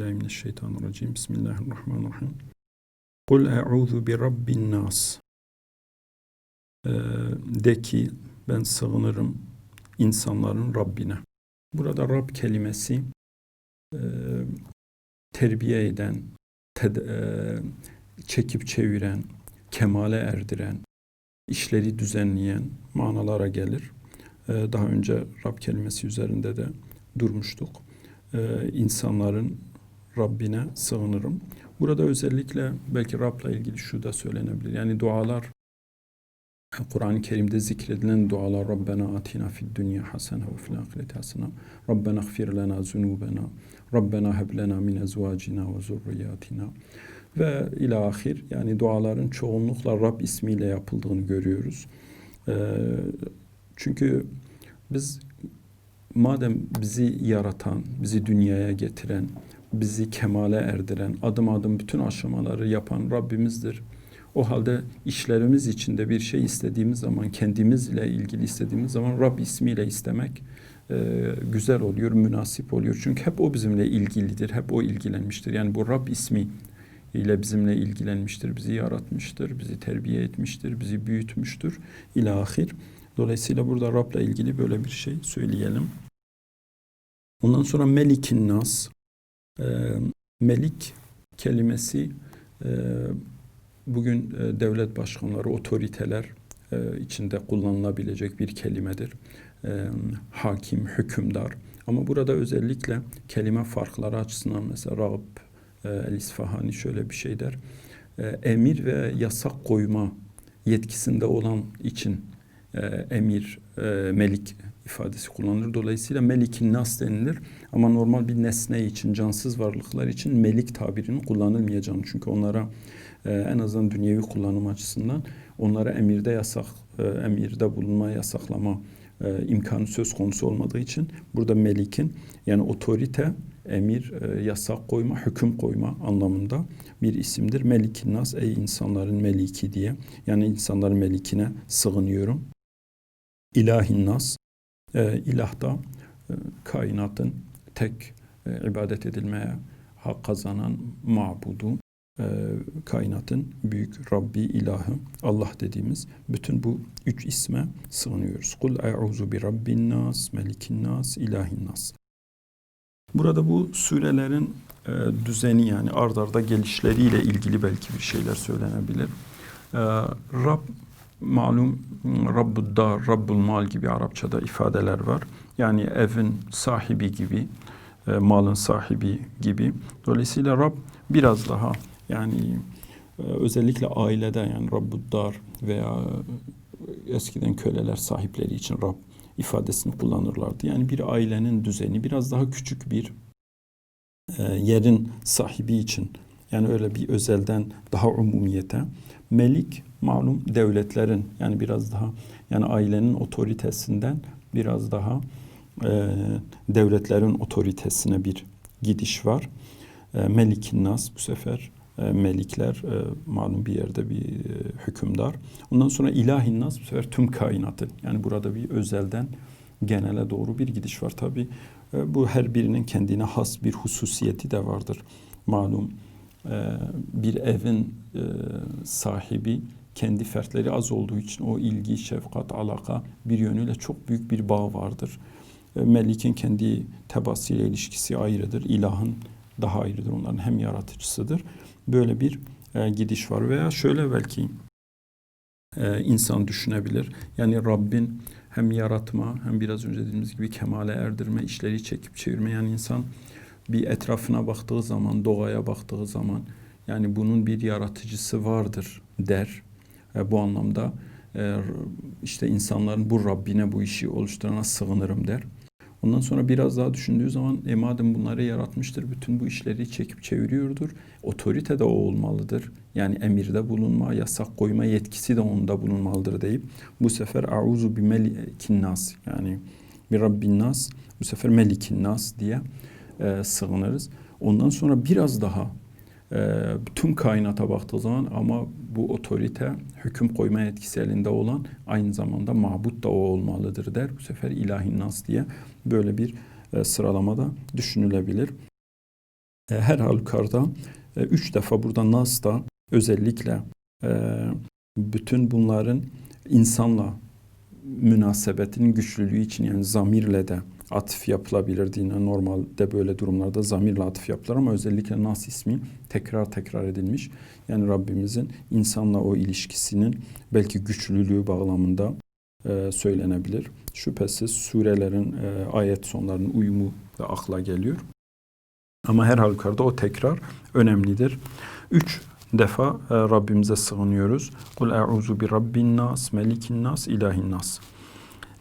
Euzubillahimineşşeytanirracim. Bismillahirrahmanirrahim. Kul e'udhu bi rabbin nas. Ee, de ki ben sığınırım insanların Rabbine. Burada Rab kelimesi e, terbiye eden, e, çekip çeviren, kemale erdiren, işleri düzenleyen manalara gelir. Ee, daha önce Rab kelimesi üzerinde de durmuştuk. Ee, insanların Rabbine sığınırım. Burada özellikle belki Rab'la ilgili şu da söylenebilir. Yani dualar Kur'an-ı Kerim'de zikredilen dualar Rabbena atina fid dünya hasene ve fil ahireti hasene Rabbena gfir lena zunubena Rabbena heb lena min ezvacina ve zurriyatina ve ilahir yani duaların çoğunlukla Rab ismiyle yapıldığını görüyoruz. Ee, çünkü biz madem bizi yaratan, bizi dünyaya getiren, bizi kemale erdiren, adım adım bütün aşamaları yapan Rabbimizdir. O halde işlerimiz içinde bir şey istediğimiz zaman, kendimizle ilgili istediğimiz zaman Rab ismiyle istemek e, güzel oluyor, münasip oluyor. Çünkü hep o bizimle ilgilidir, hep o ilgilenmiştir. Yani bu Rab ismi ile bizimle ilgilenmiştir, bizi yaratmıştır, bizi terbiye etmiştir, bizi büyütmüştür. İlahir. Dolayısıyla burada Rab'la ilgili böyle bir şey söyleyelim. Ondan sonra Melikin Nas. Melik kelimesi bugün devlet başkanları, otoriteler içinde kullanılabilecek bir kelimedir. Hakim, hükümdar. Ama burada özellikle kelime farkları açısından mesela Rab, e, El-İsfahani şöyle bir şey der. Emir ve yasak koyma yetkisinde olan için emir, melik ifadesi kullanılır. Dolayısıyla melikin nas denilir. Ama normal bir nesne için, cansız varlıklar için melik tabirinin kullanılmayacağını. Çünkü onlara e, en azından dünyevi kullanım açısından onlara emirde yasak, e, emirde bulunma, yasaklama e, imkanı söz konusu olmadığı için burada melikin yani otorite, emir, e, yasak koyma, hüküm koyma anlamında bir isimdir. Melikin nas, ey insanların meliki diye. Yani insanların melikine sığınıyorum. İlahin nas, e, ilah da e, kainatın tek e, ibadet edilmeye hak kazanan mabudu, e, kainatın büyük Rabbi ilahı Allah dediğimiz bütün bu üç isme sığınıyoruz. Kul e'uzu bi rabbin nas, melikin nas, ilahin nas. Burada bu surelerin e, düzeni yani ard arda gelişleriyle ilgili belki bir şeyler söylenebilir. E, Rab malum Rabbud dar, Rabbul mal gibi Arapçada ifadeler var. Yani evin sahibi gibi, e, malın sahibi gibi. Dolayısıyla Rab biraz daha yani e, özellikle ailede yani Rabbud dar veya eskiden köleler sahipleri için Rab ifadesini kullanırlardı. Yani bir ailenin düzeni biraz daha küçük bir e, yerin sahibi için yani öyle bir özelden daha umumiyete melik malum devletlerin yani biraz daha yani ailenin otoritesinden biraz daha e, devletlerin otoritesine bir gidiş var. E, Melikin Nas bu sefer e, melikler e, malum bir yerde bir e, hükümdar. Ondan sonra ilahin nas bu sefer tüm kainatı. Yani burada bir özelden genele doğru bir gidiş var. Tabi e, bu her birinin kendine has bir hususiyeti de vardır. Malum e, bir evin e, sahibi kendi fertleri az olduğu için o ilgi, şefkat, alaka bir yönüyle çok büyük bir bağ vardır. E, Melik'in kendi tebasıyla ilişkisi ayrıdır. İlahın daha ayrıdır. Onların hem yaratıcısıdır. Böyle bir e, gidiş var. Veya şöyle belki e, insan düşünebilir. Yani Rabbin hem yaratma hem biraz önce dediğimiz gibi kemale erdirme, işleri çekip çevirme. Yani insan bir etrafına baktığı zaman, doğaya baktığı zaman yani bunun bir yaratıcısı vardır der. E, bu anlamda e, işte insanların bu Rabbine bu işi oluşturana sığınırım der. Ondan sonra biraz daha düşündüğü zaman e madem bunları yaratmıştır, bütün bu işleri çekip çeviriyordur. Otorite de o olmalıdır. Yani emirde bulunma, yasak koyma yetkisi de onda bulunmalıdır deyip bu sefer auzu bi melikin nas yani bir Rabbin nas bu sefer melikin nas diye e, sığınırız. Ondan sonra biraz daha e, tüm kainata baktığı zaman ama bu otorite hüküm koyma etkisi elinde olan aynı zamanda mabut da o olmalıdır der. Bu sefer ilahi nas diye böyle bir e, sıralamada düşünülebilir. E, her halükarda e, üç defa burada Nas'ta özellikle e, bütün bunların insanla münasebetinin güçlülüğü için yani zamirle de atıf yapılabilir dine. Normalde böyle durumlarda zamirle atıf yapılır ama özellikle Nas ismi tekrar tekrar edilmiş. Yani Rabbimizin insanla o ilişkisinin belki güçlülüğü bağlamında e, söylenebilir. Şüphesiz surelerin e, ayet sonlarının uyumu da akla geliyor. Ama her halükarda o tekrar önemlidir. Üç defa e, Rabbimize sığınıyoruz. Kul e'uzu bi rabbin nas, melikin nas, ilahin nas.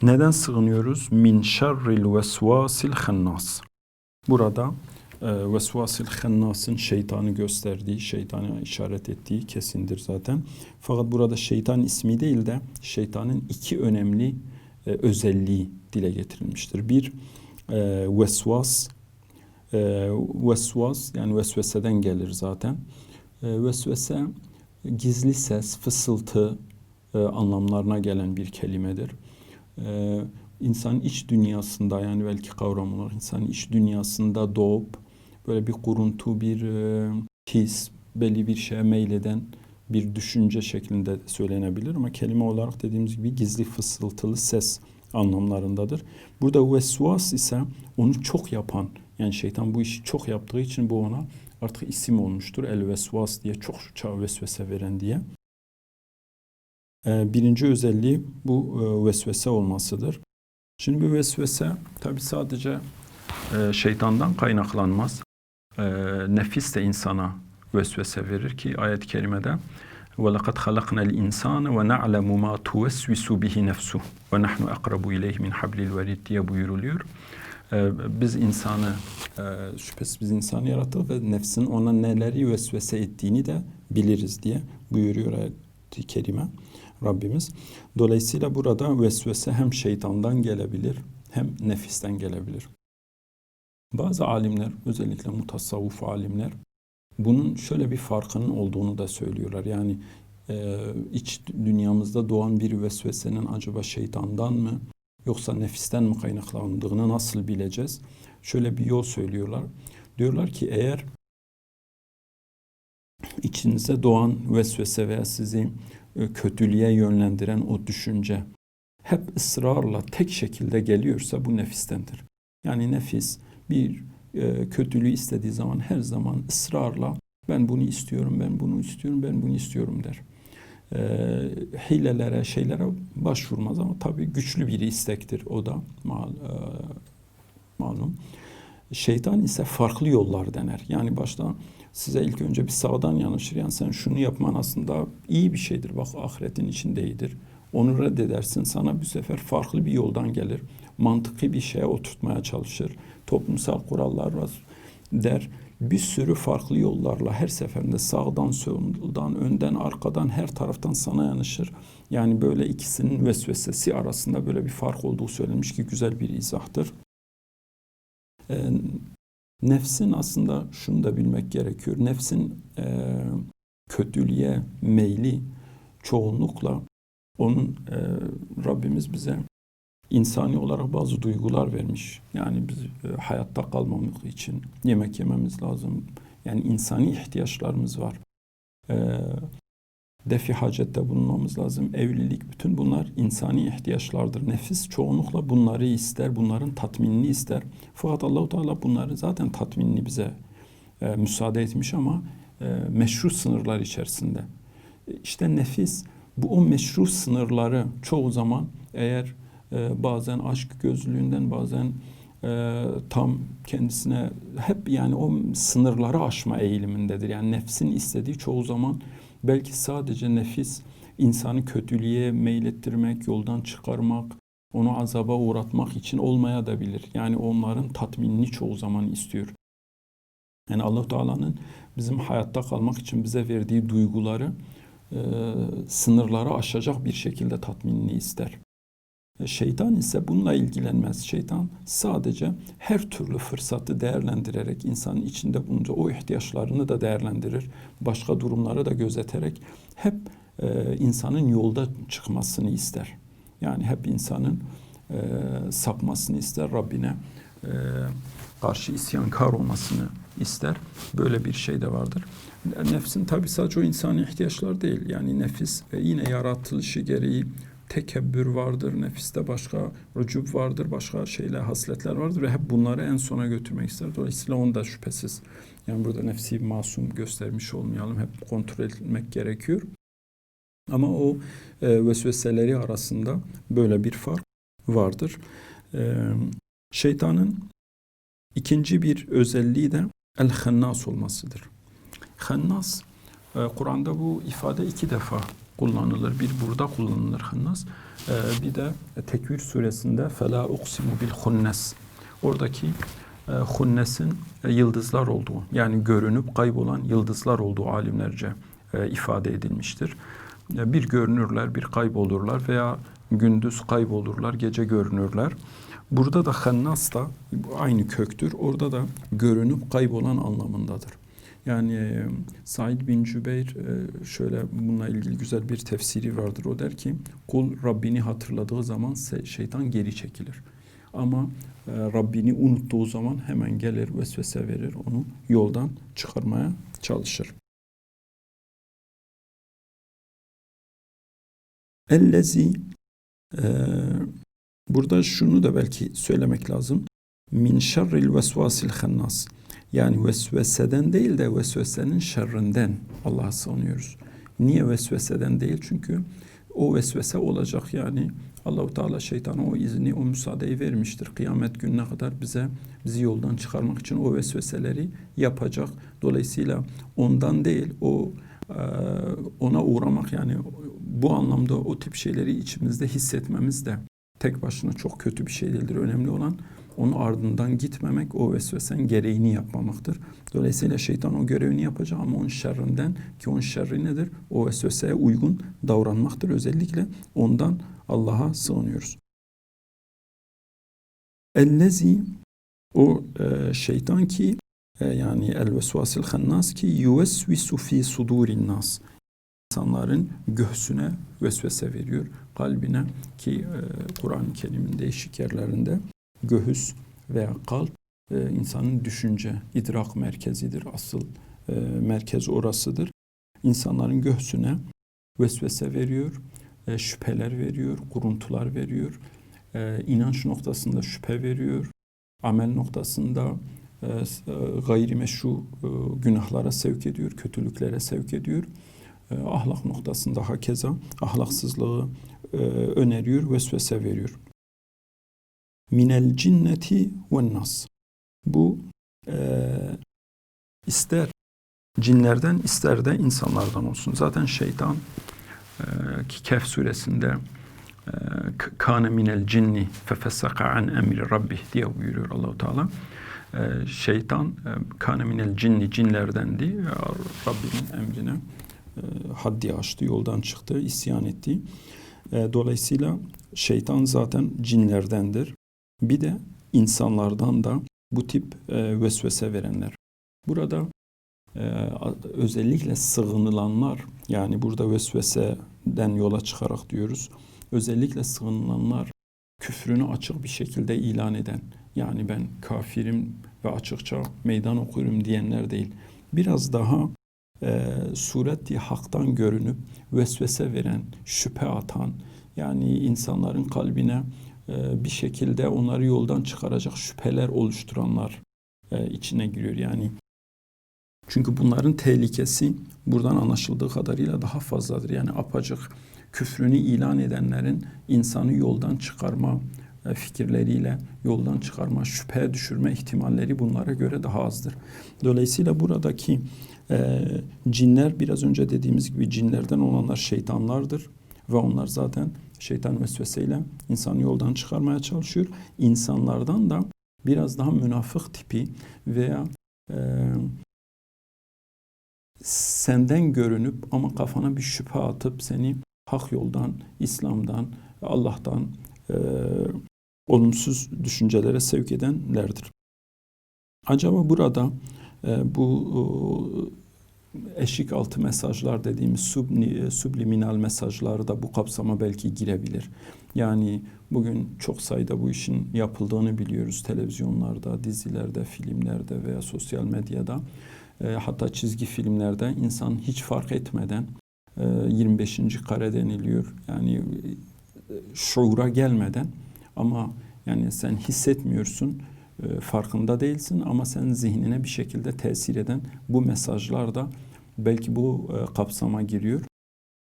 Neden sığınıyoruz? Min şerril vesvasil hannas. Burada e, vesvasil hannasın şeytanı gösterdiği, şeytanı işaret ettiği kesindir zaten. Fakat burada şeytan ismi değil de şeytanın iki önemli e, özelliği dile getirilmiştir. Bir, e, vesvas, e, vesvas yani vesveseden gelir zaten. E, vesvese gizli ses, fısıltı e, anlamlarına gelen bir kelimedir. E, insanın iç dünyasında yani belki kavram olarak insanın iç dünyasında doğup böyle bir kuruntu, bir e, his, belli bir şeye meyleden bir düşünce şeklinde söylenebilir ama kelime olarak dediğimiz gibi gizli fısıltılı ses anlamlarındadır. Burada vesvas ise onu çok yapan yani şeytan bu işi çok yaptığı için bu ona artık isim olmuştur. El vesvas diye çok vesvese veren diye. Ee, birinci özelliği bu e, vesvese olmasıdır. Şimdi bu vesvese tabi sadece e, şeytandan kaynaklanmaz. E, nefis de insana vesvese verir ki ayet-i kerimede وَلَقَدْ خَلَقْنَا الْاِنْسَانَ وَنَعْلَمُ مَا تُوَسْوِسُ بِهِ نَفْسُهُ وَنَحْنُ اَقْرَبُ اِلَيْهِ مِنْ حَبْلِ الْوَرِيدِ diye buyuruluyor. Ee, biz insanı, e, şüphesiz biz insanı yarattık ve nefsin ona neleri vesvese ettiğini de biliriz diye buyuruyor ayet-i kerime Rabbimiz. Dolayısıyla burada vesvese hem şeytandan gelebilir hem nefisten gelebilir. Bazı alimler, özellikle mutasavvuf alimler bunun şöyle bir farkının olduğunu da söylüyorlar. Yani e, iç dünyamızda doğan bir vesvesenin acaba şeytandan mı yoksa nefisten mi kaynaklandığını nasıl bileceğiz? Şöyle bir yol söylüyorlar. Diyorlar ki eğer içinize doğan vesvese veya sizi kötülüğe yönlendiren o düşünce hep ısrarla tek şekilde geliyorsa bu nefistendir. Yani nefis bir e, kötülüğü istediği zaman her zaman ısrarla ben bunu istiyorum, ben bunu istiyorum, ben bunu istiyorum der. E, hilelere, şeylere başvurmaz ama tabii güçlü bir istektir o da mal, e, malum. Şeytan ise farklı yollar dener. Yani başta size ilk önce bir sağdan yanaşır. Yani sen şunu yapman aslında iyi bir şeydir. Bak ahiretin içindeyidir. Onu reddedersin. Sana bu sefer farklı bir yoldan gelir. Mantıklı bir şeye oturtmaya çalışır. Toplumsal kurallar der. Bir sürü farklı yollarla her seferinde sağdan, soldan, önden, arkadan, her taraftan sana yanaşır. Yani böyle ikisinin vesvesesi arasında böyle bir fark olduğu söylenmiş ki güzel bir izahtır. Ee, nefsin aslında şunu da bilmek gerekiyor. Nefsin e, kötülüğe meyli çoğunlukla onun e, Rabbimiz bize insani olarak bazı duygular vermiş. Yani biz e, hayatta kalmamız için yemek yememiz lazım. Yani insani ihtiyaçlarımız var. E, defi hacette bulunmamız lazım. Evlilik bütün bunlar insani ihtiyaçlardır. Nefis çoğunlukla bunları ister, bunların tatminini ister. Fakat Allahu Teala bunları zaten tatminini bize e, müsaade etmiş ama e, meşru sınırlar içerisinde. İşte nefis bu o meşru sınırları çoğu zaman eğer e, bazen aşk gözlüğünden bazen e, tam kendisine hep yani o sınırları aşma eğilimindedir. Yani nefsin istediği çoğu zaman belki sadece nefis insanı kötülüğe meylettirmek, yoldan çıkarmak, onu azaba uğratmak için olmaya da bilir. Yani onların tatminini çoğu zaman istiyor. Yani Allah Teala'nın bizim hayatta kalmak için bize verdiği duyguları e, sınırları aşacak bir şekilde tatminini ister. Şeytan ise bununla ilgilenmez. Şeytan sadece her türlü fırsatı değerlendirerek insanın içinde bulunca o ihtiyaçlarını da değerlendirir. Başka durumları da gözeterek hep e, insanın yolda çıkmasını ister. Yani hep insanın e, sapmasını ister Rabbine e, karşı isyankar olmasını ister. Böyle bir şey de vardır. Nefsin tabi sadece o insani ihtiyaçlar değil. Yani nefis e, yine yaratılışı gereği tekebbür vardır. Nefiste başka rücub vardır. Başka şeyler, hasletler vardır ve hep bunları en sona götürmek ister. Dolayısıyla onu da şüphesiz. Yani burada nefsi masum göstermiş olmayalım. Hep kontrol etmek gerekiyor. Ama o e, vesveseleri arasında böyle bir fark vardır. E, şeytanın ikinci bir özelliği de el-hennas olmasıdır. Hennas, e, Kur'an'da bu ifade iki defa kullanılır. Bir burada kullanılır hennas. E, bir de Tekvir suresinde fela uksimu bil hunnes. Oradaki e, hunnesin e, yıldızlar olduğu yani görünüp kaybolan yıldızlar olduğu alimlerce e, ifade edilmiştir. E, bir görünürler, bir kaybolurlar veya gündüz kaybolurlar, gece görünürler. Burada da hennas da aynı köktür. Orada da görünüp kaybolan anlamındadır. Yani Said bin Cübeyr şöyle bununla ilgili güzel bir tefsiri vardır. O der ki kul Rabbini hatırladığı zaman şeytan geri çekilir. Ama Rabbini unuttuğu zaman hemen gelir vesvese verir onu yoldan çıkarmaya çalışır. Ellezi burada şunu da belki söylemek lazım. Min şerril vesvasil hannas. Yani vesveseden değil de vesvesenin şerrinden Allah'a sığınıyoruz. Niye vesveseden değil? Çünkü o vesvese olacak yani Allahu Teala şeytana o izni, o müsaadeyi vermiştir. Kıyamet gününe kadar bize bizi yoldan çıkarmak için o vesveseleri yapacak. Dolayısıyla ondan değil, o ona uğramak yani bu anlamda o tip şeyleri içimizde hissetmemiz de tek başına çok kötü bir şey değildir. Önemli olan onun ardından gitmemek, o vesvesen gereğini yapmamaktır. Dolayısıyla şeytan o görevini yapacak ama onun şerrinden ki onun şerri nedir? O vesveseye uygun davranmaktır. Özellikle ondan Allah'a sığınıyoruz. Ellezi o e, şeytan ki e, yani el vesvasil hannas ki yuvesvisu fi sudurin nas insanların göğsüne vesvese veriyor, kalbine ki e, Kur'an-ı Kerim'in değişik yerlerinde göğüs veya kalp e, insanın düşünce, idrak merkezidir. Asıl e, merkez orasıdır. İnsanların göğsüne vesvese veriyor, e, şüpheler veriyor, kuruntular veriyor, e, inanç noktasında şüphe veriyor, amel noktasında e, e gayrimeşru e, günahlara sevk ediyor, kötülüklere sevk ediyor. E, ahlak noktasında hakeza ahlaksızlığı e, öneriyor, vesvese veriyor minel cinneti ve nas. Bu e, ister cinlerden ister de insanlardan olsun. Zaten şeytan e, ki Kehf suresinde e, kâne minel cinni fefessaka an emri rabbi diye buyuruyor Allahu Teala. E, şeytan e, kâne minel cinni cinlerdendi. Rabbinin emrine e, haddi aştı, yoldan çıktı, isyan etti. E, dolayısıyla şeytan zaten cinlerdendir. Bir de insanlardan da bu tip e, vesvese verenler. Burada e, özellikle sığınılanlar yani burada vesveseden yola çıkarak diyoruz. Özellikle sığınılanlar küfrünü açık bir şekilde ilan eden yani ben kafirim ve açıkça meydan okuyorum diyenler değil. Biraz daha e, sureti haktan görünüp vesvese veren, şüphe atan yani insanların kalbine bir şekilde onları yoldan çıkaracak şüpheler oluşturanlar e, içine giriyor. Yani çünkü bunların tehlikesi buradan anlaşıldığı kadarıyla daha fazladır. Yani apacık küfrünü ilan edenlerin insanı yoldan çıkarma e, fikirleriyle yoldan çıkarma, şüpheye düşürme ihtimalleri bunlara göre daha azdır. Dolayısıyla buradaki e, cinler biraz önce dediğimiz gibi cinlerden olanlar şeytanlardır ve onlar zaten şeytan vesveseyle insanı yoldan çıkarmaya çalışıyor. İnsanlardan da biraz daha münafık tipi veya e, senden görünüp ama kafana bir şüphe atıp seni hak yoldan, İslam'dan, Allah'tan e, olumsuz düşüncelere sevk edenlerdir. Acaba burada e, bu eşik altı mesajlar dediğimiz subni, subliminal mesajlar da bu kapsama belki girebilir. Yani bugün çok sayıda bu işin yapıldığını biliyoruz televizyonlarda, dizilerde, filmlerde veya sosyal medyada. E, hatta çizgi filmlerde insan hiç fark etmeden e, 25. kare deniliyor. Yani e, şuura gelmeden ama yani sen hissetmiyorsun, e, farkında değilsin ama senin zihnine bir şekilde tesir eden bu mesajlar da belki bu e, kapsama giriyor.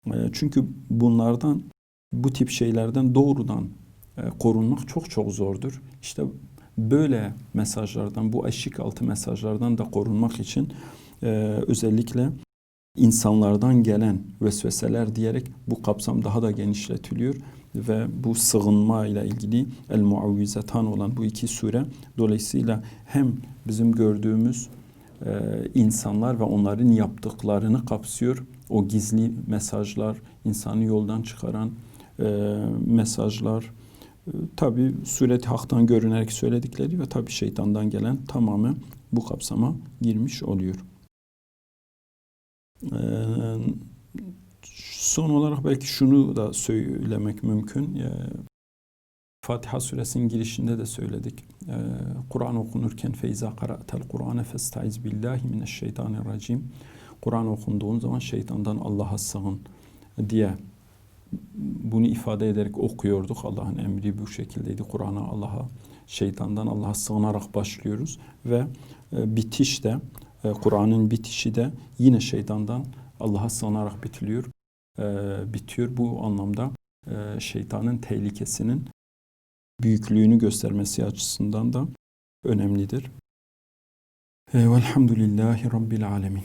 E, çünkü bunlardan, bu tip şeylerden doğrudan e, korunmak çok çok zordur. İşte böyle mesajlardan, bu eşik altı mesajlardan da korunmak için e, özellikle insanlardan gelen vesveseler diyerek bu kapsam daha da genişletiliyor ve bu sığınma ile ilgili El Muavvizetan olan bu iki sure dolayısıyla hem bizim gördüğümüz e, insanlar ve onların yaptıklarını kapsıyor. O gizli mesajlar, insanı yoldan çıkaran e, mesajlar, e, tabi sureti haktan görünerek söyledikleri ve tabi şeytandan gelen tamamen bu kapsama girmiş oluyor. E, son olarak belki şunu da söylemek mümkün. E, Fatiha suresinin girişinde de söyledik. Ee, Kur'an okunurken feyza qara'tel Kur'ane festaiz billahi mineşşeytanirracim. Kur'an okunduğun zaman şeytandan Allah'a sığın diye bunu ifade ederek okuyorduk. Allah'ın emri bu şekildeydi. Kur'an'a Allah'a şeytandan Allah'a sığınarak başlıyoruz ve e, bitiş de e, Kur'an'ın bitişi de yine şeytandan Allah'a sığınarak bitiliyor. E, bitiyor. Bu anlamda e, şeytanın tehlikesinin büyüklüğünü göstermesi açısından da önemlidir. Velhamdülillahi Rabbil Alemin.